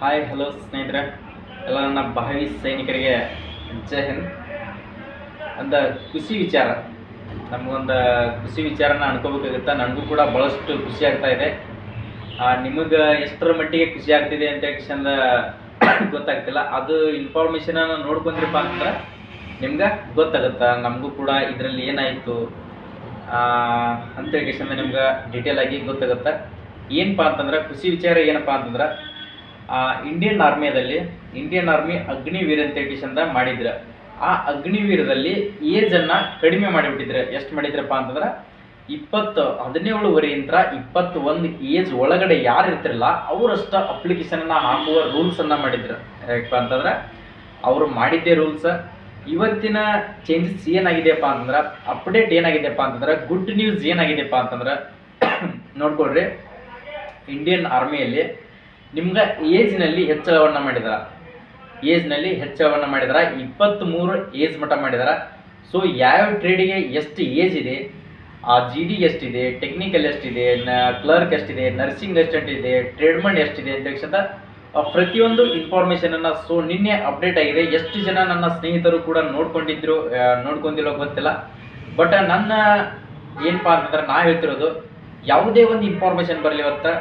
Hi hello ಸ್ನೇಹಿತರೆ. ಎಲ್ಲ ನನ್ನ ಭಾವಿ ಸೈನಿಕರಿಗೆ ಜೈ ಹಿಂದ್. ಒಂದು ಖುಷಿ ವಿಚಾರ. ನಮಗೊಂದು ಖುಷಿ ವಿಚಾರನ ಅನ್ಕೋಬೇಕಾಗುತ್ತೆ. ನನಗೂ ಕೂಡ ಭಾಳಷ್ಟು ಖುಷಿ ಆಗ್ತಾ ಇದೆ. ನಿಮಗೆ ಎಷ್ಟರ ಮಟ್ಟಿಗೆ ಖುಷಿ ಆಗ್ತಿದೆ ಅಂತ ಚಂದ ಗೊತ್ತಾಗ್ತಿಲ್ಲ. ಅದು ಇನ್ಫಾರ್ಮೇಷನ್ ನೋಡ್ಕೊಂಡ್ರಿಪ್ಪ ಅಂದ್ರೆ ನಿಮ್ಗೆ ಗೊತ್ತಾಗುತ್ತೆ? ನಮಗೂ ಕೂಡ ಇದರಲ್ಲಿ ಏನಾಯಿತು? ಅಂತ ಕ್ಷಣ ನಿಮ್ಗೆ ಡೀಟೇಲ್ ಆಗಿ ಗೊತ್ತಾಗುತ್ತೆ? ಏನಪ್ಪ ಅಂತಂದ್ರೆ, ಖುಷಿ ವಿಚಾರ ಏನಪ್ಪ ಅಂತಂದ್ರೆ ಇಂಡಿಯನ್ ಆರ್ಮಿಯಲ್ಲಿ ಇಂಡಿಯನ್ ಆರ್ಮಿ ಅಗ್ನಿವೀರ್ ಅಂತ ಚಂದ ಮಾಡಿದ್ರು. ಆ ಅಗ್ನಿವೀರದಲ್ಲಿ ಏಜನ್ನು ಕಡಿಮೆ ಮಾಡಿಬಿಟ್ಟಿದ್ರೆ. ಎಷ್ಟು ಮಾಡಿದ್ರಪ್ಪ ಅಂತಂದ್ರೆ ಇಪ್ಪತ್ತು ಹದಿನೇಳುವರೆಯಿಂದ ಇಪ್ಪತ್ತು ಒಂದು ಏಜ್ ಒಳಗಡೆ ಯಾರು ಇರ್ತಿರಲ್ಲ ಅವರಷ್ಟ ಅಪ್ಲಿಕೇಶನನ್ನು ಹಾಕುವ ರೂಲ್ಸನ್ನು ಮಾಡಿದ್ರು. ಯಾಕಪ್ಪ ಅಂತಂದ್ರೆ ಅವರು ಮಾಡಿದ್ದೇ ರೂಲ್ಸ್ ಇವತ್ತಿನ ಚೇಂಜಸ್ ಏನಾಗಿದೆಯಪ್ಪ ಅಂತಂದ್ರೆ ಅಪ್ಡೇಟ್ ಏನಾಗಿದೆಯಪ್ಪ ಅಂತಂದ್ರೆ ಗುಡ್ ನ್ಯೂಸ್ ಏನಾಗಿದೆಯಪ್ಪ ಅಂತಂದ್ರೆ, ನೋಡ್ಕೊಳ್ರಿ ಇಂಡಿಯನ್ ಆರ್ಮಿಯಲ್ಲಿ ನಿಮ್ಗೆ ಏಜ್ನಲ್ಲಿ ಹೆಚ್ಚಳವನ್ನು ಮಾಡಿದಾರ. ಏಜ್ನಲ್ಲಿ ಹೆಚ್ಚಳವನ್ನು ಮಾಡಿದಾರ. ಇಪ್ಪತ್ತ್ಮೂರು ಏಜ್ ಮಟ್ಟ ಮಾಡಿದಾರ. ಸೊ ಯಾವ್ಯಾವ ಟ್ರೇಡಿಗೆ ಎಷ್ಟು ಏಜ್ ಇದೆ? ಆ ಜಿ ಡಿ ಎಷ್ಟಿದೆ? ಟೆಕ್ನಿಕಲ್ ಎಷ್ಟಿದೆ? ಕ್ಲರ್ಕ್ ಎಷ್ಟಿದೆ? ನರ್ಸಿಂಗ್ ಅಸಿಸ್ಟೆಂಟ್ ಇದೆ? ಟ್ರೇಡ್ಮನ್ ಎಷ್ಟಿದೆ ಅಂತ ತಕ್ಷಣ ಪ್ರತಿಯೊಂದು ಇನ್ಫಾರ್ಮೇಷನನ್ನು ಸೊ ನಿನ್ನೆ ಅಪ್ಡೇಟ್ ಆಗಿದೆ. ಎಷ್ಟು ಜನ ನನ್ನ ಸ್ನೇಹಿತರು ಕೂಡ ನೋಡ್ಕೊಂಡಿದ್ರು ನೋಡ್ಕೊಂಡಿರೋ ಗೊತ್ತಿಲ್ಲ. ಬಟ್ ನನ್ನ ಏನಪ್ಪಾ ಅಂತಂದ್ರೆ ನಾ ಹೇಳ್ತಿರೋದು, ಯಾವುದೇ ಒಂದು ಇನ್ಫಾರ್ಮೇಷನ್ ಬರಲಿ ಇವತ್ತು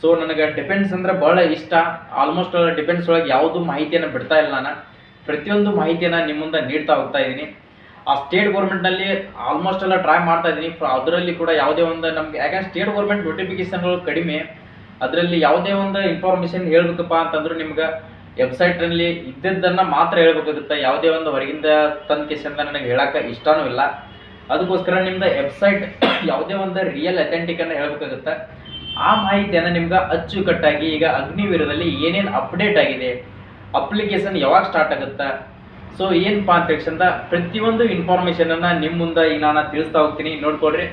ಸೊ ನನಗೆ ಡಿಫೆನ್ಸ್ ಅಂದ್ರೆ ಭಾಳ ಇಷ್ಟ. ಆಲ್ಮೋಸ್ಟ್ ಡಿಫೆನ್ಸ್ ಒಳಗೆ ಯಾವುದು ಮಾಹಿತಿಯನ್ನು ಬಿಡ್ತಾ ಇಲ್ಲ ನಾನು. ಪ್ರತಿಯೊಂದು ಮಾಹಿತಿಯನ್ನು ನಿಮ್ಮ ಮುಂದೆ ನೀಡ್ತಾ ಹೋಗ್ತಾ ಇದ್ದೀನಿ ಆ ಸ್ಟೇಟ್ ಗೌರ್ಮೆಂಟ್ನಲ್ಲಿ ಆಲ್ಮೋಸ್ಟ್ ಎಲ್ಲ ಟ್ರೈ ಮಾಡ್ತಾ ಇದ್ದೀನಿ ಅದರಲ್ಲಿ ಕೂಡ ಯಾವುದೇ ಒಂದು ನಮ್ಗೆ, ಯಾಕಂದ್ರೆ ಸ್ಟೇಟ್ ಗೌರ್ಮೆಂಟ್ ನೋಟಿಫಿಕೇಶನ್ಗಳು ಕಡಿಮೆ. ಅದರಲ್ಲಿ ಯಾವುದೇ ಒಂದು ಇನ್ಫಾರ್ಮೇಷನ್ ಹೇಳಬೇಕಪ್ಪ ಅಂತಂದ್ರೆ ನಿಮ್ಗೆ ವೆಬ್ಸೈಟ್ನಲ್ಲಿ ಇದ್ದದ್ದನ್ನು ಮಾತ್ರ ಹೇಳಬೇಕಾಗುತ್ತೆ. ಯಾವುದೇ ಒಂದು ಹೊರಗಿಂದ ತಂದ ಕೇಸಿಂದ ನನಗೆ ಹೇಳೋಕ್ಕೆ ಇಷ್ಟನೂ ಇಲ್ಲ. ಅದಕ್ಕೋಸ್ಕರ ನಿಮ್ದು ವೆಬ್ಸೈಟ್ ಯಾವುದೇ ಒಂದು ರಿಯಲ್ ಅಥೆಂಟಿಕನ್ನು ಹೇಳ್ಬೇಕಾಗುತ್ತೆ. ಆ ಮಾಹಿತಿಯನ್ನು ನಿಮ್ಗೆ ಅಚ್ಚುಕಟ್ಟಾಗಿ ಈಗ ಅಗ್ನಿವೀರದಲ್ಲಿ ಏನೇನು ಅಪ್ಡೇಟ್ ಆಗಿದೆ ಅಪ್ಲಿಕೇಶನ್ ಯಾವಾಗ ಸ್ಟಾರ್ಟ್ ಆಗುತ್ತೆ? ಸೊ ಏನಪ್ಪಾ ಅಂತ ತಕ್ಷಣ ಪ್ರತಿಯೊಂದು ಇನ್ಫಾರ್ಮೇಷನನ್ನು ನಿಮ್ಮ ಮುಂದೆ ಈಗ ನಾನು ತಿಳಿಸ್ತಾ ಹೋಗ್ತೀನಿ. ನೋಡ್ಕೊಡ್ರಿ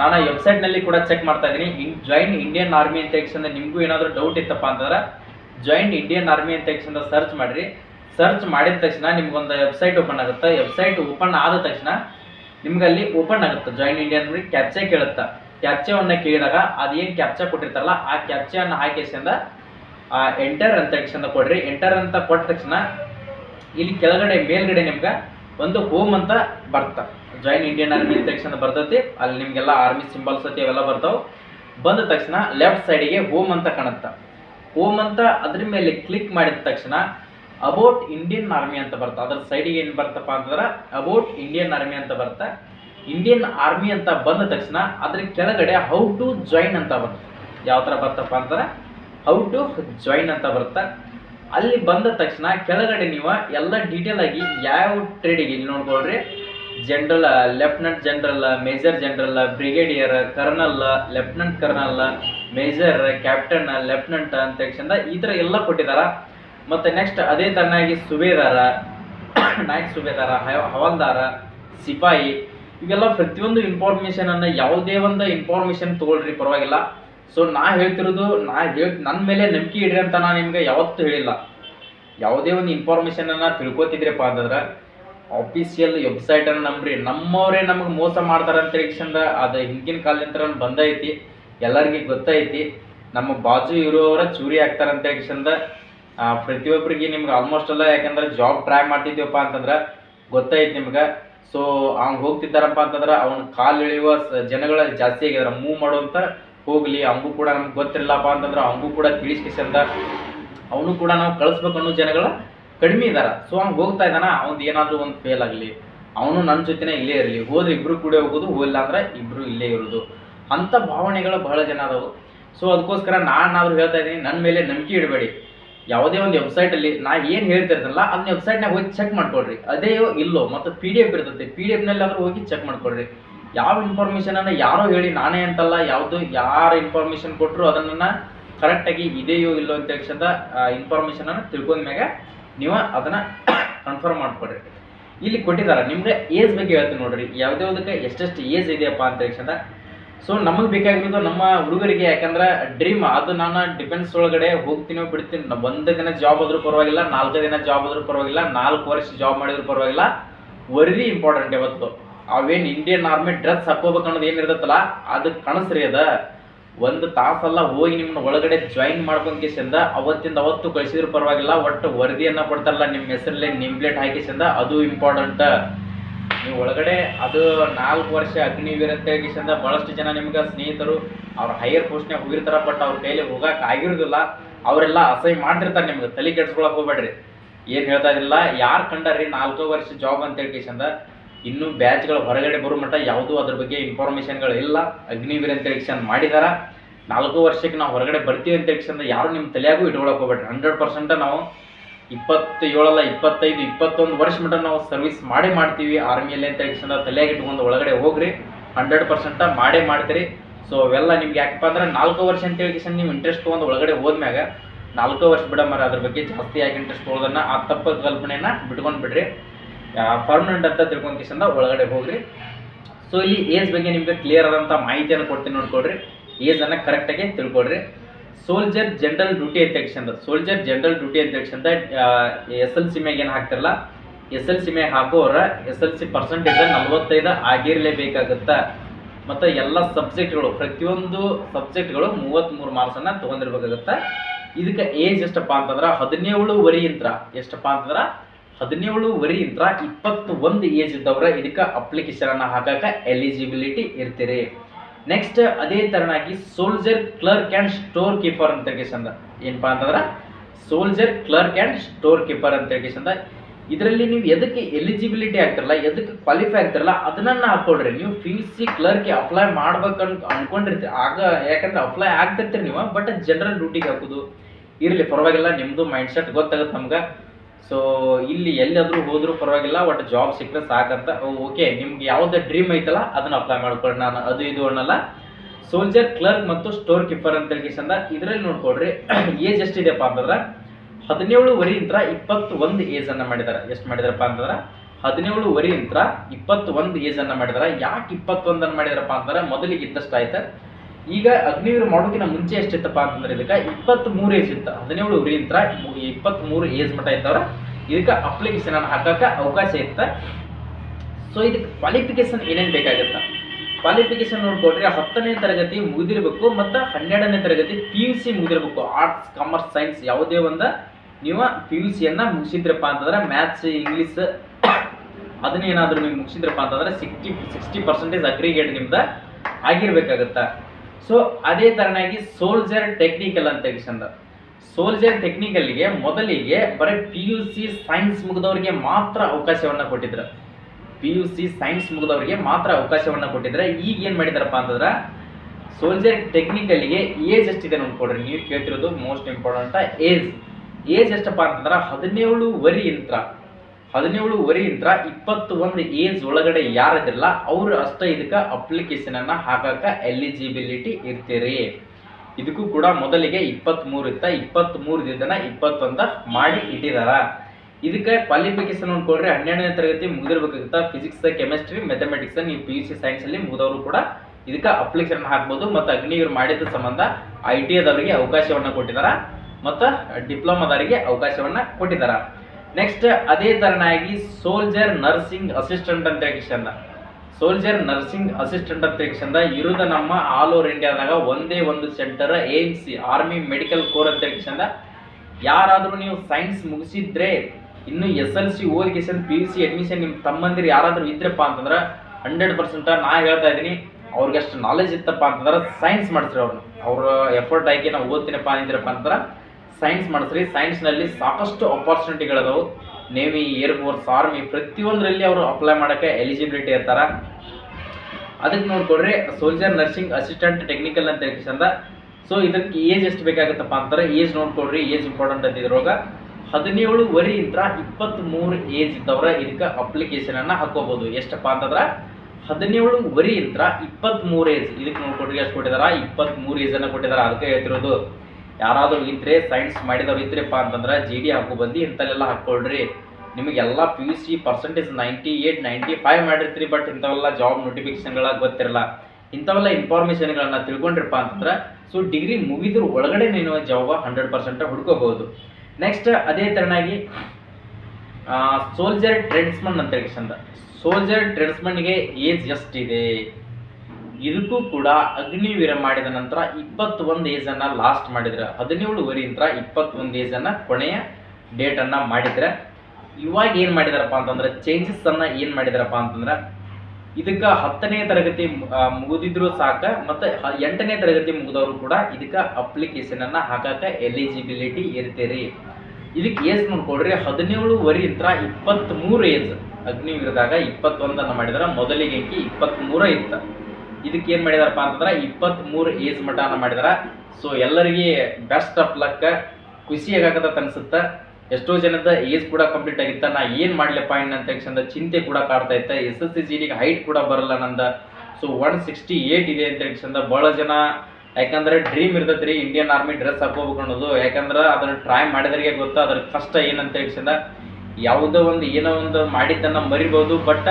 ನಾನು ವೆಬ್ಸೈಟ್ನಲ್ಲಿ ಕೂಡ ಚೆಕ್ ಮಾಡ್ತಾ ಇದ್ದೀನಿ. ಇನ್ ಜಾಯಿನ್ ಇಂಡಿಯನ್ ಆರ್ಮಿ ಅಂತ ತಕ್ಷಣ ನಿಮಗೂ ಏನಾದರೂ ಡೌಟ್ ಇತ್ತಪ್ಪ ಅಂತಂದ್ರೆ ಜಾಯಿನ್ ಇಂಡಿಯನ್ ಆರ್ಮಿ ಅಂತ ತಕ್ಷಣ ಸರ್ಚ್ ಮಾಡಿರಿ. ಸರ್ಚ್ ಮಾಡಿದ ತಕ್ಷಣ ನಿಮ್ಗೊಂದು ವೆಬ್ಸೈಟ್ ಓಪನ್ ಆಗುತ್ತೆ? ವೆಬ್ಸೈಟ್ ಓಪನ್ ಆದ ತಕ್ಷಣ ನಿಮ್ಗೆ ಅಲ್ಲಿ ಓಪನ್ ಆಗುತ್ತೆ ಜಾಯಿನ್ ಇಂಡಿಯನ್ ಕ್ಯಾಪ್ಚೆ ಕೇಳುತ್ತೆ? ಕ್ಯಾಪ್ಚವನ್ನು ಕೇಳಿದಾಗ ಅದೇನು ಕ್ಯಾಪ್ಚಾ ಕೊಟ್ಟಿರ್ತಾರಲ್ಲ, ಆ ಕ್ಯಾಪ್ಚವನ್ನು ಹಾಕಿಸಿಂದ ಎಂಟರ್ ಅಂತ ತಕ್ಷಣ ಕೊಡ್ರಿ. ಎಂಟರ್ ಅಂತ ಕೊಟ್ಟ ತಕ್ಷಣ ಇಲ್ಲಿ ಕೆಳಗಡೆ, ಮೇಲ್ಗಡೆ ನಿಮ್ಗೆ ಒಂದು ಹೋಮ್ ಅಂತ ಬರ್ತಾ. ಜಾಯಿನ್ ಇಂಡಿಯನ್ ಆರ್ಮಿ ಅಂತ ತಕ್ಷಣ ಬರ್ತೈತಿ. ಅಲ್ಲಿ ನಿಮಗೆಲ್ಲ ಆರ್ಮಿ ಸಿಂಬಲ್ಸ್ ಅಂತ ಅವೆಲ್ಲ ಬರ್ತಾವ. ಬಂದ ತಕ್ಷಣ ಲೆಫ್ಟ್ ಸೈಡಿಗೆ ಹೋಮ್ ಅಂತ ಕಾಣುತ್ತ. ಹೋಮ್ ಅಂತ ಅದ್ರ ಮೇಲೆ ಕ್ಲಿಕ್ ಮಾಡಿದ ತಕ್ಷಣ ಅಬೌಟ್ ಇಂಡಿಯನ್ ಆರ್ಮಿ ಅಂತ ಬರ್ತಾ ಅದ್ರ ಸೈಡಿಗೆ ಏನು ಬರ್ತಪ್ಪ ಅಂತಂದ್ರೆ ಅಬೌಟ್ ಇಂಡಿಯನ್ ಆರ್ಮಿ ಅಂತ ಬರ್ತಾ ಇಂಡಿಯನ್ ಆರ್ಮಿ ಅಂತ ಬಂದ ತಕ್ಷಣ ಅದ್ರ ಕೆಳಗಡೆ ಹೌ ಟು ಜಾಯಿನ್ ಅಂತ ಬರುತ್ತೆ. ಯಾವ ಥರ ಬರ್ತಪ್ಪ ಅಂತಾರೆ? ಹೌ ಟು ಜಾಯಿನ್ ಅಂತ ಬರುತ್ತೆ. ಅಲ್ಲಿ ಬಂದ ತಕ್ಷಣ ಕೆಳಗಡೆ ನೀವು ಎಲ್ಲ ಡೀಟೇಲ್ ಆಗಿ ಯಾವ ಟ್ರೇಡಿಗೆ ಇಲ್ಲಿ ನೋಡ್ಕೊಳ್ರಿ. General lieutenant general major general brigadier colonel lieutenant colonel major captain lieutenant ಅಂತ ತಕ್ಷಣ ಈ ಥರ ಎಲ್ಲ ಕೊಟ್ಟಿದ್ದಾರೆ ಮತ್ತೆ ನೆಕ್ಸ್ಟ್ ಅದೇ ತರನಾಗಿ ಸುಬೇದಾರ, ನಾಯಕ್ ಸುಬೇದಾರ, ಹವ- ಹವಾಲ್ದಾರ, ಸಿಪಾಯಿ ಇವೆಲ್ಲ ಪ್ರತಿಯೊಂದು ಇನ್ಫಾರ್ಮೇಷನ್ ಅನ್ನ ಯಾವುದೇ ಒಂದು ಇನ್ಫಾರ್ಮೇಷನ್ ತಗೊಳ್ರಿ, ಪರವಾಗಿಲ್ಲ. ಸೊ ನಾ ಹೇಳ್ತಿರೋದು, ನಾ ಹೇಳ್ ನನ್ನ ಮೇಲೆ ನಂಬಿಕೆ ಇಡ್ರಿ ಅಂತ ನಾನು ನಿಮ್ಗೆ ಯಾವತ್ತೂ ಹೇಳಿಲ್ಲ. ಯಾವುದೇ ಒಂದು ಇನ್ಫಾರ್ಮೇಷನ್ ಅನ್ನ ತಿಳ್ಕೊತಿದ್ರಪ್ಪ ಅಂತಂದ್ರೆ ವೆಬ್ಸೈಟ್ ಅನ್ನ ನಂಬ್ರಿ. ನಮ್ಮವರೇ ನಮಗೆ ಮೋಸ ಮಾಡ್ತಾರ ಅಂತ ಚಂದ ಅದು ಹಿಂದಿನ ಕಾಲದಿಂದ ಬಂದೈತಿ ಎಲ್ಲರಿಗೂ ಗೊತ್ತೈತಿ. ನಮ್ಮ ಬಾಜು ಇರೋರ ಚೂರಿ ಆಗ್ತಾರ ಅಂತ ಚಂದ ಪ್ರತಿಯೊಬ್ಬರಿಗೆ ನಿಮ್ಗೆ ಆಲ್ಮೋಸ್ಟ್ ಎಲ್ಲ ಯಾಕಂದ್ರೆ ಜಾಬ್ ಟ್ರೈ ಮಾಡ್ತಿದ್ದೀವಪ್ಪ ಅಂತಂದ್ರೆ ಗೊತ್ತೈತಿ ನಿಮ್ಗೆ. ಸೊ ಅವ್ನು ಹೋಗ್ತಿದ್ದಾರಪ್ಪ ಅಂತಂದ್ರೆ ಅವ್ನ ಕಾಲು ಇಳಿಯುವ ಸ- ಜನಗಳ ಜಾಸ್ತಿ ಆಗಿದಾರೆ ಮೂವ್ ಮಾಡುವಂತ ಹೋಗ್ಲಿ ಅವ್ಗೂ ಕೂಡ ನಮ್ಗೆ ಗೊತ್ತಿರಲ್ಲಪ್ಪ ಅಂತಂದ್ರೆ ಅವ್ಗೂ ಕೂಡ ತಿಳಿಸ್ಕಿಸಂದ ಅವನು ಕೂಡ ನಾವು ಕಳಿಸ್ಬೇಕು ಅನ್ನೋ ಜನಗಳ ಕಡಿಮೆ ಇದಾರ. ಸೊ ಅವ್ನು ಹೋಗ್ತಾ ಇದ್ದಾನ ಅವ್ನು ಏನಾದರೂ ಒಂದು ಫೇಲ್ ಆಗಲಿ. ಅವನು ನನ್ನ ಜೊತೆನೇ ಇಲ್ಲೇ ಇರಲಿ. ಹೋದ್ರೆ ಇಬ್ರು ಕೂಡ ಹೋಗೋದು ಹೋಗಿಲ್ಲ ಅಂದ್ರೆ ಇಬ್ರು ಇಲ್ಲೇ ಇರೋದು. ಅಂಥ ಭಾವನೆಗಳು ಬಹಳ ಜನ ಅದಾವು. ಸೊ ಅದಕ್ಕೋಸ್ಕರ ನಾನಾದರೂ ಹೇಳ್ತಾ ಇದ್ದೀನಿ ನನ್ನ ಮೇಲೆ ನಂಬಿಕೆ ಇಡಬೇಡಿ. ಯಾವುದೇ ಒಂದು ವೆಬ್ಸೈಟ್ ಅಲ್ಲಿ ನಾ ಏನು ಹೇಳ್ತಿರ್ತಲ್ಲ ಅದನ್ನ ವೆಬ್ಸೈಟ್ನಾಗ ಹೋಗಿ ಚೆಕ್ ಮಾಡ್ಕೊಳ್ರಿ. ಅದೇ ಇಲ್ಲೋ, ಮತ್ತು ಪಿ ಡಿ ಎಫ್ ಇರ್ತದೆ ಪಿ ಡಿ ಎಫ್ನಲ್ಲಿ ಆದ್ರೂ ಹೋಗಿ ಚೆಕ್ ಮಾಡ್ಕೊಳ್ರಿ. ಯಾವ ಇನ್ಫಾರ್ಮೇಷನನ್ನು ಯಾರೋ ಹೇಳಿ, ನಾನೇ ಅಂತಲ್ಲ, ಯಾವುದು, ಯಾರು ಇನ್ಫಾರ್ಮೇಷನ್ ಕೊಟ್ಟರು ಅದನ್ನ ಕರೆಕ್ಟಾಗಿ ಇದೆಯೋ ಇಲ್ಲೋ ಅಂತ ತಕ್ಷಣ ತಿಳ್ಕೊಂಡ್ ತಿಳ್ಕೊಂಡ್ಮ್ಯಾಗ ನೀವು ಅದನ್ನ ಕನ್ಫರ್ಮ್ ಮಾಡ್ಕೊಡ್ರಿ ಇಲ್ಲಿ ಕೊಟ್ಟಿದ್ದಾರೆ ನಿಮ್ಗೆ ಏಜ್ ಬಗ್ಗೆ ಹೇಳ್ತೀನಿ ನೋಡ್ರಿ. ಒಂದಕ್ಕೆ ಎಷ್ಟೆಷ್ಟು ಏಜ್ ಇದೆಯಪ್ಪ ಅಂತ ತಕ್ಷಣ ಸೊ ನಮಗೆ ಬೇಕಾಗಿರೋದು ನಮ್ಮ ಹುಡುಗರಿಗೆ, ಯಾಕಂದ್ರೆ ಡ್ರೀಮ್ ಅದು ನಾನು ಡಿಫೆನ್ಸ್ ಒಳಗಡೆ ಹೋಗ್ತೀನೋ ಬಿಡ್ತೀನಿ. ಒಂದು ದಿನ ಜಾಬ್ ಆದ್ರೂ ಪರವಾಗಿಲ್ಲ, ನಾಲ್ಕು ದಿನ ಜಾಬ್ ಆದ್ರೂ ಪರವಾಗಿಲ್ಲ, ನಾಲ್ಕು ವರ್ಷ ಜಾಬ್ ಮಾಡಿದ್ರು ಪರವಾಗಿಲ್ಲ. ವರದಿ ಇಂಪಾರ್ಟೆಂಟ್ ಇವತ್ತು ಅವೇನು ಇಂಡಿಯನ್ ಆರ್ಮಿ ಡ್ರೆಸ್ ಹಾಕೋಬೇಕು ಅನ್ನೋದು ಏನಿರ್ತೈತಲ್ಲ ಅದು ಕನಸ್ರಿ ಅದ. ಒಂದು ತಾಸಲ್ಲ ಹೋಗಿ ನಿಮ್ಮನ್ನ ಒಳಗಡೆ ಜಾಯಿನ್ ಮಾಡ್ಕೊಂಡ್ ಕೇಸಿಂದ ಅವತ್ತಿಂದ ಅವತ್ತು ಕಳಿಸಿದ್ರು ಪರವಾಗಿಲ್ಲ, ಒಟ್ಟು ವರದಿಯನ್ನು ಕೊಡ್ತಾರಲ್ಲ ನಿಮ್ಮ ಹೆಸರಲ್ಲಿ, ನೇಮ್ ಪ್ಲೇಟ್ ಹಾಕಿಸಿಂದ ಅದು ಇಂಪಾರ್ಟೆಂಟ್ ನೀವು ಒಳಗಡೆ ಅದು ನಾಲ್ಕು ವರ್ಷ ಅಗ್ನಿವೀರ್ ಅಂತ ಭಾಳಷ್ಟು ಜನ ನಿಮ್ಗೆ ಸ್ನೇಹಿತರು ಅವ್ರ ಹೈಯರ್ ಪೋಸ್ಟ್ನಾಗ ಹೋಗಿರ್ತಾರ ಬಟ್ ಅವ್ರ ಕೈಲಿ ಹೋಗಕ್ಕೆ ಆಗಿರೋದಿಲ್ಲ. ಅವರೆಲ್ಲ ಅಸಹ್ಯ ಮಾಡ್ತಿರ್ತಾರೆ ನಿಮ್ಗೆ, ತಲೆ ಕೆಡ್ಸ್ಕೊಳಕ್ ಹೋಗ್ಬೇಡ್ರಿ. ಏನು ಹೇಳ್ತಾ ಇದಿಲ್ಲ ಯಾರು ಕಂಡಾರ್ರಿ ನಾಲ್ಕು ವರ್ಷ ಜಾಬ್ ಅಂತ ಹೇಳ್ಕೇಶಂದ ಇನ್ನು ಬ್ಯಾಚ್ಗಳು ಹೊರಗಡೆ ಬರೋ ಮಟ್ಟ ಯಾವುದೂ ಅದ್ರ ಬಗ್ಗೆ ಇನ್ಫಾರ್ಮೇಷನ್ಗಳು ಇಲ್ಲ. ಅಗ್ನಿವೀರ್ ಅಂತ ಹೇಳ್ಕೇಶನ್ ಮಾಡಿದಾರ. ನಾಲ್ಕು ವರ್ಷಕ್ಕೆ ನಾವು ಹೊರಗಡೆ ಬರ್ತೀವಿ ಅಂತ ಹೇಳ್ಕೇಶಂದ ಯಾರು ನಿಮ್ಮ ತಲೆಯಾಗೂ ಇಟ್ಕೊಳಕ್ ಹೋಗ್ಬೇಡ್ರಿ. ಹಂಡ್ರೆಡ್ ಪರ್ಸೆಂಟ್ ನಾವು ಇಪ್ಪತ್ತೇಳಲ್ಲ ಇಪ್ಪತ್ತೈದು, ಇಪ್ಪತ್ತೊಂದು ವರ್ಷ ಮಟ್ಟ ನಾವು ಸರ್ವಿಸ್ ಮಾಡೇ ಮಾಡ್ತೀವಿ. ಆರ್ಮಿಯಲ್ಲಿ ಅಂತ ಹೇಳ್ಕೇಶಂದ ತಲೆಯಾಗಿ ಇಟ್ಕೊಂಡು ಒಳಗಡೆ ಹೋಗ್ರಿ. ಹಂಡ್ರೆಡ್ ಪರ್ಸೆಂಟ ಮಾಡೇ ಮಾಡ್ತೀರಿ. ಸೊ ಅವೆಲ್ಲ ನಿಮ್ಗೆ ಯಾಕಪ್ಪ ಅಂದ್ರೆ ನಾಲ್ಕು ವರ್ಷ ಅಂತ ಹೇಳ್ಕೇಶನ್ ನೀವು ಇಂಟ್ರೆಸ್ಟ್ ತೊಗೊಂಡು ಒಳಗಡೆ ಹೋದ್ಮ್ಯಾಗ ನಾಲ್ಕು ವರ್ಷ ಬಿಡ ಮರ ಅದ್ರ ಬಗ್ಗೆ ಜಾಸ್ತಿ ಆಗಿ ಇಂಟ್ರೆಸ್ಟ್ ತೊಗೊಳೋದನ್ನ ಆ ತಪ್ಪ ಕಲ್ಪನೆಯನ್ನ ಬಿಟ್ಕೊಂಡು ಬಿಡ್ರಿ. ಪರ್ಮನೆಂಟ್ ಅಂತ ತಿಳ್ಕೊಂಡ್ ಕಿಶಂದ ಒಳಗಡೆ ಹೋಗ್ರಿ. ಸೊ ಇಲ್ಲಿ ಏಜ್ ಬಗ್ಗೆ ನಿಮ್ಗೆ ಕ್ಲಿಯರ್ ಆದಂಥ ಮಾಹಿತಿಯನ್ನು ಕೊಡ್ತೀನಿ ನೋಡ್ಕೊಡ್ರಿ ಏಜ್ ಅನ್ನ ಕರೆಕ್ಟಾಗಿ ತಿಳ್ಕೊಡ್ರಿ ಸೋಲ್ಜರ್ ಜನರಲ್ ಡ್ಯೂಟಿ ಅಂತ ಹೇಳ್ಕಂದ ಸೋಲ್ಜರ್ ಜನರಲ್ ಡ್ಯೂಟಿ ಅಂತ ಹೇಳ್ಕಂದ ಎಸ್ ಎಲ್ ಸಿ ಮ್ಯಾಗ ಏನು ಹಾಕ್ತಿರಲ್ಲ ಎಸ್ ಎಲ್ ಸಿ ಮ್ಯಾಗ ಹಾಕೋರ ಎಸ್ ಎಲ್ ಸಿ ಪರ್ಸೆಂಟೇಜ್ ನಲ್ವತ್ತೈದು ಆಗಿರ್ಲೇಬೇಕಾಗತ್ತ? ಮತ್ತು ಎಲ್ಲ ಸಬ್ಜೆಕ್ಟ್ಗಳು ಪ್ರತಿಯೊಂದು ಸಬ್ಜೆಕ್ಟ್ಗಳು ಮೂವತ್ತ್ಮೂರು ಮಾರ್ಕ್ಸನ್ನು ತೊಗೊಂಡಿರ್ಬೇಕಾಗತ್ತೆ? ಇದಕ್ಕೆ ಏಜ್ ಎಷ್ಟಪ್ಪ ಅಂತಂದ್ರೆ, ಹದಿನೇಳು ವರಿಯಂತ್ರ ಎಷ್ಟಪ್ಪ ಅಂತಂದ್ರೆ, ಹದಿನೇಳು ವರಿಯಂತ್ರ ಇಪ್ಪತ್ತು ಒಂದು ಏಜ್ ಇದ್ದವ್ರ ಇದಕ್ಕೆ ಅಪ್ಲಿಕೇಶನ್ ಅನ್ನ ಹಾಕಕ ಎಲಿಜಿಬಿಲಿಟಿ ಇರ್ತೀರಿ. ನೆಕ್ಸ್ಟ್ ಅದೇ ತರನಾಗಿ soldier clerk and store keeper ಅಂತ ಕೇಸಂದ ಏನಪ್ಪ ಅಂತಂದ್ರೆ soldier clerk and store keeper ಅಂತ ಕೇಸಂದ ಇದರಲ್ಲಿ ನೀವು ಎದಕ್ಕೆ ಎಲಿಜಿಬಿಲಿಟಿ ಆಗ್ತಿರಲ್ಲ, ಎದಕ್ಕೆ ಕ್ವಾಲಿಫೈ ಆಗ್ತಿರಲ್ಲ ಅದನ್ನ ಹಾಕೊಳ್ರಿ. ನೀವು ಪಿ ಯು ಸಿ ಅಪ್ಲೈ ಅಂತ ಅನ್ಕೊಂಡಿರ್ತೀರಿ ಆಗ ಯಾಕಂದ್ರೆ ಅಪ್ಲೈ ಆಗ್ತಿರ್ತೀರಿ ನೀವು ಬಟ್ ಜನರಲ್ ಡ್ಯೂಟಿಗೆ ಹಾಕೋದು. ಇರಲಿ, ಪರವಾಗಿಲ್ಲ ನಿಮ್ಮದು ಮೈಂಡ್ ಸೆಟ್ ಗೊತ್ತಾಗುತ್ತೆ ನಮ್ಗೆ. ಸೊ ಇಲ್ಲಿ ಎಲ್ಲಾದ್ರೂ ಹೋದರೂ ಪರವಾಗಿಲ್ಲ, ಒಟ್ಟು ಜಾಬ್ ಸಿಕ್ಕರೆ ಸಾಕಂತ ಓಕೆ ನಿಮ್ಗೆ ಯಾವ್ದು ಡ್ರೀಮ್ ಐತಲ್ಲ, ಅದನ್ನ ಅಪ್ಲೈ ಮಾಡ್ಕೊಳ್ರಿ ನಾನು ಅದು ಇದು ಅನ್ನಲ್ಲ. ಸೋಲ್ಜರ್ ಕ್ಲರ್ಕ್ ಮತ್ತು ಸ್ಟೋರ್ ಕೀಪರ್ ಅಂತ ಹೇಳಿ ಚಂದ ಇದರಲ್ಲಿ ನೋಡ್ಕೊಡ್ರಿ ಏಜ್ ಎಷ್ಟಿದೆಯಪ್ಪ ಅಂತಂದ್ರೆ, ಹದಿನೇಳು ವರಿಯಿಂದ ಇಪ್ಪತ್ತು ಒಂದು ಏಜ್ ಅನ್ನ ಮಾಡಿದಾರೆ. ಎಷ್ಟು ಮಾಡಿದಾರಪ್ಪ ಅಂತಂದ್ರೆ, ಹದಿನೇಳು ವರಿಯಿಂದ ಇಪ್ಪತ್ತು ಒಂದು ಏಜ್ ಅನ್ನ ಮಾಡಿದಾರೆ. ಯಾಕೆ ಇಪ್ಪತ್ತೊಂದನ್ನು ಮಾಡಿದಾರಪ್ಪ ಅಂತಂದ್ರೆ, ಮೊದಲಿಗೆ ಇದ್ದಷ್ಟು ಆಯ್ತು ಈಗ ಅಗ್ನಿವೀರ್ ಮಾಡೋಕಿನ ಮುಂಚೆ ಎಷ್ಟಿತ್ತಪ್ಪ ಅಂತಂದ್ರೆ ಇದಕ್ಕೆ ಇಪ್ಪತ್ತ್ ಮೂರು ಏಜ್ ಇತ್ತು. ಹದಿನೇಳು ಉರಿಯಂತ್ರ ಇಪ್ಪತ್ತ್ ಮೂರು ಏಜ್ ಮಟ್ಟ ಇದ್ದವ್ರ. ಇದಕ್ಕೆ ಅಪ್ಲಿಕೇಶನ್ ಅನ್ನು ಹಾಕಕ್ಕೆ ಅವಕಾಶ ಇತ್ತ. ಸೊ ಇದಕ್ಕೆ ಕ್ವಾಲಿಫಿಕೇಶನ್ ಏನೇನು ಬೇಕಾಗುತ್ತೆ? ಕ್ವಾಲಿಫಿಕೇಶನ್ ನೋಡ್ಕೊಡ್ರಿ ಹತ್ತನೇ ತರಗತಿ ಮುಗಿದಿರ್ಬೇಕು ಮತ್ತು ಹನ್ನೆರಡನೇ ತರಗತಿ ಪಿ ಯು ಸಿ ಮುಗಿದಿರಬೇಕು. ಆರ್ಟ್ಸ್ ಕಾಮರ್ಸ್ ಸೈನ್ಸ್ ಯಾವುದೇ ಒಂದು ನೀವು ಪಿ ಯು ಸಿಯನ್ನು ಮುಗಿಸಿದ್ರಪ್ಪ ಅಂತಂದ್ರೆ ಮ್ಯಾಥ್ಸ್ ಇಂಗ್ಲೀಷ್ ಅದನ್ನೇನಾದರೂ ನೀವು ಮುಗಿಸಿದ್ರಪ್ಪ ಅಂತಂದ್ರೆ ಸಿಕ್ಸ್ಟಿ ಸಿಕ್ಸ್ಟಿ ಪರ್ಸೆಂಟೇಜ್ ಅಗ್ರಿಗೇಟ್ ನಿಮ್ದು ಆಗಿರ್ಬೇಕಾಗತ್ತ. ಸೊ ಅದೇ ತರನಾಗಿ ಸೋಲ್ಜರ್ ಟೆಕ್ನಿಕಲ್ ಅಂತ ಚಂದ ಸೋಲ್ಜರ್ ಟೆಕ್ನಿಕಲ್ಗೆ ಮೊದಲಿಗೆ ಬರೀ ಪಿ ಯು ಸಿ ಸೈನ್ಸ್ ಮುಗಿದವರಿಗೆ ಮಾತ್ರ ಅವಕಾಶವನ್ನ ಕೊಟ್ಟಿದ್ರು. ಪಿ ಯು ಸಿ ಸೈನ್ಸ್ ಮುಗಿದವರಿಗೆ ಮಾತ್ರ ಅವಕಾಶವನ್ನ ಕೊಟ್ಟಿದ್ರೆ. ಈಗ ಏನು ಮಾಡಿದಾರಪ್ಪ ಅಂತಂದ್ರೆ ಸೋಲ್ಜರ್ ಟೆಕ್ನಿಕಲ್ಗೆ ಏಜ್ ಎಷ್ಟಿದೆ ನೋಡ್ಕೊಡ್ರಿ ನೀವು ಕೇಳ್ತಿರೋದು ಮೋಸ್ಟ್ ಇಂಪಾರ್ಟೆಂಟ್ ಏಜ್ ಏಜ್ ಎಷ್ಟಪ್ಪ ಅಂತಂದ್ರೆ, ಹದಿನೇಳು ವರಿಯಂತ್ರ ಹದಿನೇಳು ವರಿಯಂತ್ರ ಇಪ್ಪತ್ತು ಒಂದು ಏಜ್ ಒಳಗಡೆ ಯಾರದಿಲ್ಲ, ಅವರು ಅಷ್ಟೇ ಇದಕ್ಕೆ ಅಪ್ಲಿಕೇಶನ್ ಅನ್ನ ಹಾಕಕ ಎಲಿಜಿಬಿಲಿಟಿ ಇರ್ತೀರಿ. ಇದಕ್ಕೂ ಕೂಡ ಮೊದಲಿಗೆ ಇಪ್ಪತ್ತ್ಮೂರು ಇತ್ತ ಇಪ್ಪತ್ತ್ಮೂರು ದಿನ ಇಪ್ಪತ್ತೊಂದ ಮಾಡಿ ಇಟ್ಟಿದಾರ. ಇದಕ್ಕೆ ಕ್ವಾಲಿಫಿಕೇಶನ್ ಅನ್ಕೊಂಡ್ರೆ ಹನ್ನೆರಡನೇ ತರಗತಿ ಮುಗಿದಿರ್ಬೇಕಾಗುತ್ತ ಫಿಸಿಕ್ಸ್ ಕೆಮಿಸ್ಟ್ರಿ ಮೆಥಮೆಟಿಕ್ಸ್ ನೀವು ಪಿ ಯು ಸಿ ಸೈನ್ಸ್ ಅಲ್ಲಿ ಮುಗಿದವರು ಕೂಡ ಇದಕ್ಕೆ ಅಪ್ಲಿಕೇಶನ್ ಹಾಕ್ಬೋದು. ಮತ್ತು ಇವ್ರು ಮಾಡಿದ ಸಂಬಂಧ ಐ ಟಿ ಐದವರಿಗೆ ಅವಕಾಶವನ್ನ ಕೊಟ್ಟಿದ್ದಾರೆ ಮತ್ತು ಡಿಪ್ಲೊಮಾದವರಿಗೆ ಅವಕಾಶವನ್ನ ಕೊಟ್ಟಿದಾರ. ನೆಕ್ಸ್ಟ್ ಅದೇ ತರನಾಗಿ ಸೋಲ್ಜರ್ ನರ್ಸಿಂಗ್ ಅಸಿಸ್ಟೆಂಟ್ ಅಂತ ಚಂದ ಸೋಲ್ಜರ್ ನರ್ಸಿಂಗ್ ಅಸಿಸ್ಟೆಂಟ್ ಅಂತ ಚಂದ ಇರುದ ನಮ್ಮ ಆಲ್ ಓವರ್ ಇಂಡಿಯಾದಾಗ ಒಂದೇ ಒಂದು centre C army medical corps ಅಂತ ಚಂದ ಯಾರಾದರೂ ನೀವು ಸೈನ್ಸ್ ಮುಗಿಸಿದ್ರೆ, ಇನ್ನು S L C P U C admission ನಿಮ್ಮ ತಮ್ಮಂದಿರು ಯಾರಾದರೂ ಇದ್ರಪ್ಪ ಅಂತಂದ್ರೆ ಹಂಡ್ರೆಡ್ ಪರ್ಸೆಂಟ್ ನಾ ಹೇಳ್ತಾ ಇದ್ದೀನಿ ಅವ್ರಿಗೆ ಅಷ್ಟು ನಾಲೆಜ್ ಇತ್ತಪ್ಪ ಅಂತಂದ್ರೆ ಸೈನ್ಸ್ ಮಾಡಿಸ್ರಿ ಅವ್ರನ್ನ ಅವ್ರ ಎಫರ್ಟ್ ಹಾಕಿ ನಾವು ಓದ್ತೀನಪ್ಪ ಅಂದಿರಪ್ಪ ಅಂತಂದ್ರೆ ಸೈನ್ಸ್ ಮಾಡಿಸ್ರಿ. ಸೈನ್ಸ್ನಲ್ಲಿ ಸಾಕಷ್ಟು ಅಪಾರ್ಚುನಿಟಿಗಳದಾವು ನೇವಿ ಏರ್ಫೋರ್ಸ್ ಆರ್ಮಿ ಪ್ರತಿಯೊಂದರಲ್ಲಿ ಅವರು ಅಪ್ಲೈ ಮಾಡೋಕ್ಕೆ ಎಲಿಜಿಬಿಲಿಟಿ ಇರ್ತಾರೆ. ಅದಕ್ಕೆ ನೋಡ್ಕೊಡ್ರಿ ಸೋಲ್ಜರ್ ನರ್ಸಿಂಗ್ ಅಸಿಸ್ಟೆಂಟ್ ಟೆಕ್ನಿಕಲ್ ಅಂತ ಚಂದ ಸೊ ಇದಕ್ಕೆ ಏಜ್ ಎಷ್ಟು ಬೇಕಾಗುತ್ತಪ್ಪ ಅಂತಾರೆ. ಏಜ್ ನೋಡ್ಕೊಡ್ರಿ ಏಜ್ ಇಂಪಾರ್ಟೆಂಟ್ ಅಂತ ಇದ್ರೋಗ ಹದಿನೇಳು ವರಿಯಿಂದ ಇಪ್ಪತ್ತ್ ಮೂರು ಏಜ್ ಇದ್ದವ್ರ ಇದಕ್ಕೆ ಅಪ್ಲಿಕೇಶನ್ ಅನ್ನ ಹಾಕೋಬಹುದು ಎಷ್ಟಪ್ಪ ಅಂತಂದ್ರೆ, ಹದಿನೇಳು ವರಿ ಇಪ್ಪತ್ತ್ ಮೂರು ಏಜ್ ಇದಕ್ಕೆ ನೋಡ್ಕೊಡ್ರಿ ಎಷ್ಟು ಕೊಟ್ಟಿದಾರ? ಇಪ್ಪತ್ತ್ಮೂರು ಏಜ್ ಅನ್ನ ಕೊಟ್ಟಿದಾರ. ಅದಕ್ಕೆ ಹೇಳ್ತಿರೋದು. ಯಾರಾದರೂ ಇದ್ರೆ ಸೈನ್ಸ್ ಮಾಡಿದವ್ರು ಇದ್ರಪ್ಪ ಅಂತಂದ್ರೆ ಜಿ ಡಿ ಹಾಕೋ ಬಂದು ಇಂಥಲ್ಲೆಲ್ಲ ಹಾಕ್ಕೊಳ್ರಿ. ನಿಮಗೆಲ್ಲ P U C percentage ninety eight ninety five ಮಾಡಿರ್ತೀರಿ but ಇಂಥವೆಲ್ಲ ಜಾಬ್ ನೋಟಿಫಿಕೇಶನ್ಗಳ ಗೊತ್ತಿರಲ್ಲ. ಇಂಥವೆಲ್ಲ ಇನ್ಫಾರ್ಮೇಷನ್ಗಳನ್ನ ತಿಳ್ಕೊಂಡಿರಪ್ಪ ಅಂತಂದ್ರೆ ಸೊ ಡಿಗ್ರಿ ಮುಗಿದ್ರ ಒಳಗಡೆ ನೀನು ಜಾಬ್ ಹಂಡ್ರೆಡ್ ಪರ್ಸೆಂಟ್ ಹುಡ್ಕೋಬಹುದು. ನೆಕ್ಸ್ಟ್ ಅದೇ ತರನಾಗಿ ಸೋಲ್ಜರ್ ಟ್ರೆಡ್ಸ್ಮನ್ ಅಂತ ಹೇಳಿ ಸೋಲ್ಜರ್ ಟ್ರೆಡ್ಸ್ಮನ್ಗೆ ಏಜ್ ಎಷ್ಟಿದೆ? ಇದಕ್ಕೂ ಕೂಡ ಅಗ್ನಿವೀರ ಮಾಡಿದ ನಂತರ ಇಪ್ಪತ್ತೊಂದು ಏಜನ್ನು ಲಾಸ್ಟ್ ಮಾಡಿದ್ರೆ, ಹದಿನೇಳು ನಂತರ ಇಪ್ಪತ್ತೊಂದು ಏಜನ್ನು ಕೊನೆಯ ಡೇಟನ್ನು ಮಾಡಿದ್ರೆ, ಇವಾಗ ಏನು ಮಾಡಿದಾರಪ್ಪ ಅಂತಂದ್ರೆ ಚೇಂಜಸ್ ಅನ್ನ ಏನು ಮಾಡಿದಾರಪ್ಪ ಅಂತಂದ್ರೆ, ಇದಕ್ಕೆ ಹತ್ತನೇ ತರಗತಿ ಮುಗಿದಿದ್ರು ಸಾಕ ಮತ್ತು ಎಂಟನೇ ತರಗತಿ ಮುಗಿದವರು ಕೂಡ ಇದಕ್ಕೆ ಅಪ್ಲಿಕೇಶನ್ ಅನ್ನ ಹಾಕಕ್ಕೆ ಎಲಿಜಿಬಿಲಿಟಿ ಇರ್ತೀರಿ. ಇದಕ್ಕೆ ಏಜ್ ನೋಡ್ಕೊಡ್ರಿ ಹದಿನೇಳು ಇಪ್ಪತ್ತ್ ಇಪ್ಪತ್ತ್ಮೂರು ಏಜ್ ಅಗ್ನಿವೀರದಾಗ ಇಪ್ಪತ್ತೊಂದನ್ನು ಮಾಡಿದ್ರೆ, ಮೊದಲಿಗೆ ಅಂಕಿ ಇಪ್ಪತ್ತ್ಮೂರ ಇತ್ತು. ಇದಕ್ಕೆ ಏನು ಮಾಡಿದಾರಪ್ಪ ಅಂತಂದ್ರೆ ಇಪ್ಪತ್ತ್ಮೂರು ಏಜ್ ಮಟನ ಮಾಡಿದಾರ. ಸೊ ಎಲ್ಲರಿಗೆ ಬೆಸ್ಟ್ ಆಫ್ ಲಕ್ ಖುಷಿ ಆಗಾಕತ್ತ ಅನ್ಸುತ್ತೆ. ಎಷ್ಟೋ ಜನದ ಏಜ್ ಕೂಡ ಕಂಪ್ಲೀಟ್ ಆಗಿತ್ತ. ನಾ ಏನು ಮಾಡ್ಲಪ್ಪ ಅಂತ ಚಿಂತೆ ಕೂಡ ಕಾಡ್ತಾ ಇತ್ತ. ಎಸ್ ಎಸ್ ಸಿ ಜಿಡಿಗೆ ಹೈಟ್ ಕೂಡ ಬರಲ್ಲ ನಂದ. ಸೊ ಒನ್ ಸಿಕ್ಸ್ಟಿ ಏಟ್ ಇದೆ ಅಂತ ತಕ್ಷಣ ಭಾಳ ಜನ, ಯಾಕಂದ್ರೆ ಡ್ರೀಮ್ ಇರ್ತೈತೆ ಇಂಡಿಯನ್ ಆರ್ಮಿ ಡ್ರೆಸ್ ಹಾಕೋಬೇಕು ಅನ್ನೋದು. ಯಾಕಂದ್ರೆ ಅದನ್ನ ಟ್ರೈ ಮಾಡಿದ್ರಿಗೆ ಗೊತ್ತಾ. ಅದ್ರ ಕಷ್ಟ ಏನಂತ ತಕ್ಷಣ ಯಾವುದೋ ಒಂದು ಏನೋ ಒಂದು ಮಾಡಿದ್ದನ್ನ ಮರಿಬೋದು. ಬಟ್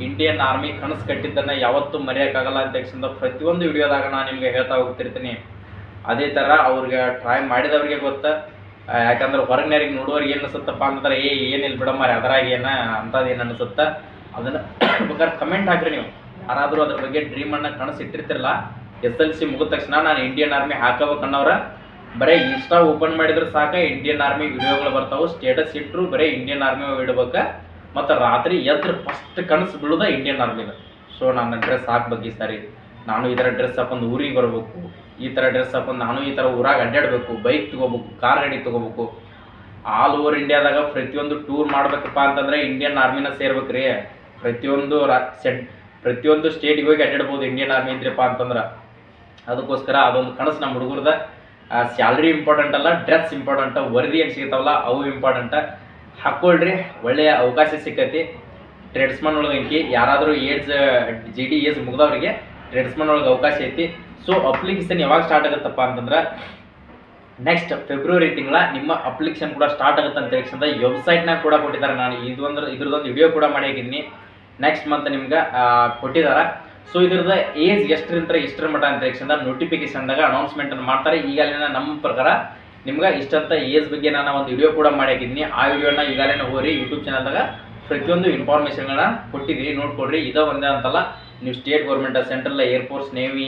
ಇಂಡಿಯನ್ ಆರ್ಮಿ ಕನಸು ಕಟ್ಟಿದ್ದನ್ನ ಯಾವತ್ತೂ ಮರೆಯೋಕ್ಕಾಗಲ್ಲ ಅಂತ ತಕ್ಷಣ ಪ್ರತಿಯೊಂದು ವಿಡಿಯೋದಾಗ ನಾನು ನಿಮಗೆ ಹೇಳ್ತಾ ಹೋಗ್ತಿರ್ತೀನಿ. ಅದೇ ಥರ ಅವ್ರಿಗೆ ಟ್ರೈ ಮಾಡಿದವ್ರಿಗೆ ಗೊತ್ತ. ಯಾಕಂದ್ರೆ ಹೊರಗಿನವ್ರಿಗೆ ನೋಡೋರಿಗೆ ಏನು ಅನಿಸುತ್ತಪ್ಪ ಅಂತಂದ್ರೆ, ಏ, ಏನಿಲ್ಲ ಬಿಡಮ್ಮ ಅದರಾಗ ಏನ ಅಂಥದ್ದು ಏನು ಅನಿಸುತ್ತ? ಅದನ್ನು ಬೇಕಾದ್ರೆ ಕಮೆಂಟ್ ಹಾಕ್ರಿ ನೀವು. ಯಾರಾದರೂ ಅದ್ರ ಬಗ್ಗೆ ಡ್ರೀಮನ್ನು ಕನಸು ಇಟ್ಟಿರ್ತಿರಲ್ಲ, ಎಸ್ ಎಲ್ ಸಿ ಮುಗಿದ ತಕ್ಷಣ ನಾನು ಇಂಡಿಯನ್ ಆರ್ಮಿ ಹಾಕಬೇಕು ಅನ್ನೋರ ಬರೀ ಇನ್ಸ್ಟಾ ಓಪನ್ ಮಾಡಿದ್ರೆ ಸಾಕ ಇಂಡಿಯನ್ ಆರ್ಮಿ ವಿಡಿಯೋಗಳು ಬರ್ತಾವೆ. ಸ್ಟೇಟಸ್ ಇಟ್ಟರು ಬರೀ ಇಂಡಿಯನ್ ಆರ್ಮಿ ಇಡ್ಬೇಕು. ಮತ್ತು ರಾತ್ರಿ ಎದ್ರ ಫಸ್ಟ್ ಕನಸು ಬೀಳೋದ ಇಂಡಿಯನ್ ಆರ್ಮಿನ ಸೊ ನನ್ನ ಡ್ರೆಸ್ ಹಾಕ್ಬೇಕು ಈ ಸಾರಿ. ನಾನು ಈ ಥರ ಡ್ರೆಸ್ ಹಾಕೊಂಡು ಊರಿಗೆ ಬರಬೇಕು. ಈ ಥರ ಡ್ರೆಸ್ ಹಾಕೊಂಡು ನಾನು ಈ ಥರ ಊರಾಗ ಅಡ್ಡಾಡಬೇಕು ಬೈಕ್ ತೊಗೋಬೇಕು ಕಾರ್ ಗಾಡಿ ತೊಗೋಬೇಕು. ಆಲ್ ಓವರ್ ಇಂಡಿಯಾದಾಗ ಪ್ರತಿಯೊಂದು ಟೂರ್ ಮಾಡ್ಬೇಕಪ್ಪ ಅಂತಂದ್ರೆ ಇಂಡಿಯನ್ ಆರ್ಮಿನ ಸೇರ್ಬೇಕ್ರಿ ಪ್ರತಿಯೊಂದು ರಾ ಸೆಟ್ ಪ್ರತಿಯೊಂದು ಸ್ಟೇಟಿಗೆ ಹೋಗಿ ಅಡ್ಡಾಡ್ಬೋದು ಇಂಡಿಯನ್ ಆರ್ಮಿ ಇದ್ರಪ್ಪ ಅಂತಂದ್ರೆ. ಅದಕ್ಕೋಸ್ಕರ ಅದೊಂದು ಕನಸು ನಮ್ಮ ಹುಡುಗರದ ಸ್ಯಾಲ್ರಿ ಇಂಪಾರ್ಟೆಂಟ್ ಅಲ್ಲ ಡ್ರೆಸ್ ಇಂಪಾರ್ಟೆಂಟ್ ವರದಿ ಏನು ಸಿಗ್ತಾವಲ್ಲ ಅವು ಇಂಪಾರ್ಟೆಂಟ್ ಹಾಕ್ಕೊಳ್ರಿ ಒಳ್ಳೆಯ ಅವಕಾಶ ಸಿಕ್ಕತಿ. ಟ್ರೇಡ್ಸ್ಮನ್ ಒಳಗೆ ಅಂಕಿ, ಯಾರಾದರೂ ಏಜ್ ಜಿ ಡಿ ಏಜ್ ಮುಗ್ದವ್ರಿಗೆ ಟ್ರೇಡ್ಸ್ಮನ್ ಒಳಗೆ ಅವಕಾಶ ಐತಿ. ಸೊ ಅಪ್ಲಿಕೇಶನ್ ಯಾವಾಗ ಸ್ಟಾರ್ಟ್ ಆಗುತ್ತಪ್ಪ ಅಂತಂದ್ರೆ ನೆಕ್ಸ್ಟ್ ಫೆಬ್ರವರಿ ತಿಂಗಳ ನಿಮ್ಮ ಅಪ್ಲಿಕೇಶನ್ ಕೂಡ ಸ್ಟಾರ್ಟ್ ಆಗುತ್ತೆ ಅಂತ ಹೇಳಿದ ವೆಬ್ಸೈಟ್ನಾಗ ಕೂಡ ಕೊಟ್ಟಿದ್ದಾರೆ ನಾನು. ಇದೊಂದು ಇದ್ರದ್ದೊಂದು ವಿಡಿಯೋ ಕೂಡ ಮಾಡಿ ಹಾಕಿದ್ದೀನಿ ನೆಕ್ಸ್ಟ್ ಮಂತ್ ನಿಮ್ಗೆ ಕೊಟ್ಟಿದ್ದಾರೆ ಸೊ ಇದ್ರದ್ದು ಏಜ್ ಎಷ್ಟರಿಂದ ಇಷ್ಟರ ಮಟ್ಟ ಅಂತ ಹೇಳಿದ ನೋಟಿಫಿಕೇಶನ್ದಾಗ ಅನೌನ್ಸ್ಮೆಂಟನ್ನು ಮಾಡ್ತಾರೆ. ಈಗಾಗಲೇ ನಮ್ಮ ಪ್ರಕಾರ ನಿಮ್ಗೆ ಇಷ್ಟಂತ ಏಜ್ ಬಗ್ಗೆ ನಾನು ಒಂದು ವಿಡಿಯೋ ಕೂಡ ಮಾಡಿ ಹಾಕಿದ್ದೀನಿ ಆ ವಿಡಿಯೋನ ಈಗಾಗಲೇ ಹೋರಿ ಯೂಟ್ಯೂಬ್ ಚಾನಲ್ದಾಗ ಪ್ರತಿಯೊಂದು ಇನ್ಫಾರ್ಮೇಷನ್ಗಳನ್ನ ಕೊಟ್ಟಿದ್ದೀರಿ. ನೋಡ್ಕೊಡ್ರಿ ಇದ ಒಂದೇ ಅಂತಲ್ಲ, ನೀವು state government central air force navy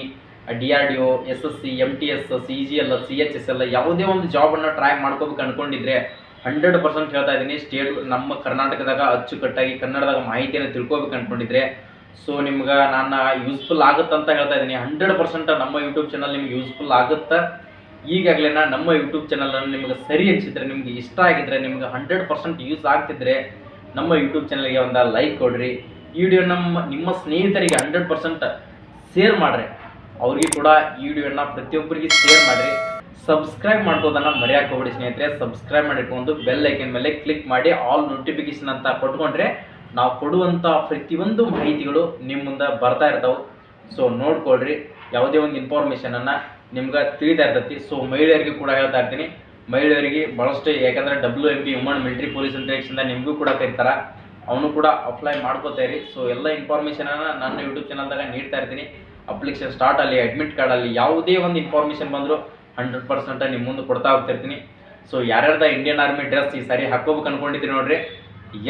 D R D O S S C M T S C G L C H S L ಯಾವುದೇ ಒಂದು ಜಾಬನ್ನು ಟ್ರೈ ಮಾಡ್ಕೋಬೇಕು ಅನ್ಕೊಂಡಿದ್ರೆ ಹಂಡ್ರೆಡ್ ಪರ್ಸೆಂಟ್ ಹೇಳ್ತಾ ಇದ್ದೀನಿ. ಸ್ಟೇಟ್ ನಮ್ಮ ಕರ್ನಾಟಕದಾಗ ಅಚ್ಚುಕಟ್ಟಾಗಿ ಕನ್ನಡದಾಗ ಮಾಹಿತಿಯನ್ನು ತಿಳ್ಕೊಬೇಕು ಅನ್ಕೊಂಡಿದ್ರೆ. ಸೊ ನಿಮ್ಗೆ ನಾನು ಯೂಸ್ಫುಲ್ ಆಗುತ್ತಂತ ಹೇಳ್ತಾ ಇದ್ದೀನಿ. ಹಂಡ್ರೆಡ್ ಪರ್ಸೆಂಟ್ ನಮ್ಮ ಯೂಟ್ಯೂಬ್ ಚಾನಲ್ ನಿಮ್ಗೆ ಯೂಸ್ಫುಲ್ ಆಗುತ್ತಾ? ಈಗಾಗಲೇ ನಮ್ಮ ಯೂಟ್ಯೂಬ್ ಚಾನಲನ್ನು ನಿಮಗೆ ಸರಿ ಅನಿಸಿದ್ರೆ, ನಿಮಗೆ ಇಷ್ಟ ಆಗಿದ್ರೆ, ನಿಮಗೆ ಹಂಡ್ರೆಡ್ ಪರ್ಸೆಂಟ್ ಯೂಸ್ ಆಗ್ತಿದ್ರೆ ನಮ್ಮ ಯೂಟ್ಯೂಬ್ ಚಾನಲ್ಗೆ ಒಂದು ಲೈಕ್ ಕೊಡ್ರಿ. ಈ ವಿಡಿಯೋ ನಮ್ಮ, ನಿಮ್ಮ ಸ್ನೇಹಿತರಿಗೆ ಹಂಡ್ರೆಡ್ ಪರ್ಸೆಂಟ್ ಶೇರ್ ಮಾಡ್ರಿ. ಅವ್ರಿಗೆ ಕೂಡ ಈ ವಿಡಿಯೋನ ಪ್ರತಿಯೊಬ್ಬರಿಗೆ ಶೇರ್ ಮಾಡಿರಿ. ಸಬ್ಸ್ಕ್ರೈಬ್ ಮಾಡ್ಬೋದನ್ನ ಮರೆಯಕ್ಕೆ ಹೋಗ್ಬಿಡಿ ಸ್ನೇಹಿತರೆ. ಸಬ್ಸ್ಕ್ರೈಬ್ ಮಾಡಿಟ್ಕೊಂಡು ಬೆಲ್ ಐಕನ್ ಮೇಲೆ ಕ್ಲಿಕ್ ಮಾಡಿ ಆಲ್ ನೋಟಿಫಿಕೇಶನ್ ಅಂತ ಕೊಟ್ಕೊಂಡ್ರೆ ನಾವು ಕೊಡುವಂಥ ಪ್ರತಿಯೊಂದು ಮಾಹಿತಿಗಳು ನಿಮ್ಮ ಮುಂದೆ ಬರ್ತಾ ಇರ್ತಾವೆ. ಸೊ ನೋಡ್ಕೊಳ್ರಿ. ಯಾವುದೇ ಒಂದು ಇನ್ಫಾರ್ಮೇಷನನ್ನು ನಿಮ್ಗೆ ತಿಳಿತಾ ಇರ್ತೈತಿ. ಸೊ ಮಹಿಳೆಯರಿಗೆ ಕೂಡ ಹೇಳ್ತಾ ಇರ್ತೀನಿ. ಮಹಿಳೆಯರಿಗೆ ಭಾಳಷ್ಟು ಯಾಕಂದರೆ W M P woman military police ಅಂತ ನಿಮಗೂ ಕೂಡ ಕರೀತಾರೆ. ಅವನು ಕೂಡ ಅಪ್ಲೈ ಮಾಡ್ಕೋತಾ ಇರಿ. ಸೊ ಎಲ್ಲ ಇನ್ಫಾರ್ಮೇಷನನ್ನು ನನ್ನ ಯೂಟ್ಯೂಬ್ ಚಾನಲ್ದಾಗ ನೀಡ್ತಾ ಇರ್ತೀನಿ. ಅಪ್ಲಿಕೇಶನ್ ಸ್ಟಾರ್ಟ್ ಅಲ್ಲಿ ಅಡ್ಮಿಟ್ ಕಾರ್ಡ್ ಅಲ್ಲಿ ಯಾವುದೇ ಒಂದು ಇನ್ಫಾರ್ಮೇಷನ್ ಬಂದರೂ ಹಂಡ್ರೆಡ್ ಪರ್ಸೆಂಟ್ ನಿಮ್ಮ ಮುಂದೆ ಕೊಡ್ತಾ ಹೋಗ್ತಿರ್ತೀನಿ. ಸೊ ಯಾರ್ಯಾರ್ದ ಇಂಡಿಯನ್ ಆರ್ಮಿ ಡ್ರೆಸ್ ಈ ಸಾರಿ ಹಾಕೋಬೇಕು ಅನ್ಕೊಂಡಿದ್ದೀನಿ ನೋಡ್ರಿ.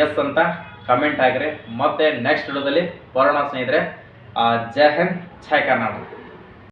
ಎಸ್ ಅಂತ ಕಮೆಂಟ್ ಹಾಕ್ರಿ. ಮತ್ತೆ ನೆಕ್ಸ್ಟ್ ವಿಡಿಯೋದಲ್ಲಿ ಬರೋಣ ಸ್ನೇಹಿತರೆ. ಜೈ ಹಿಂದ್, ಜೈ ಕರ್ನಾಟಕ.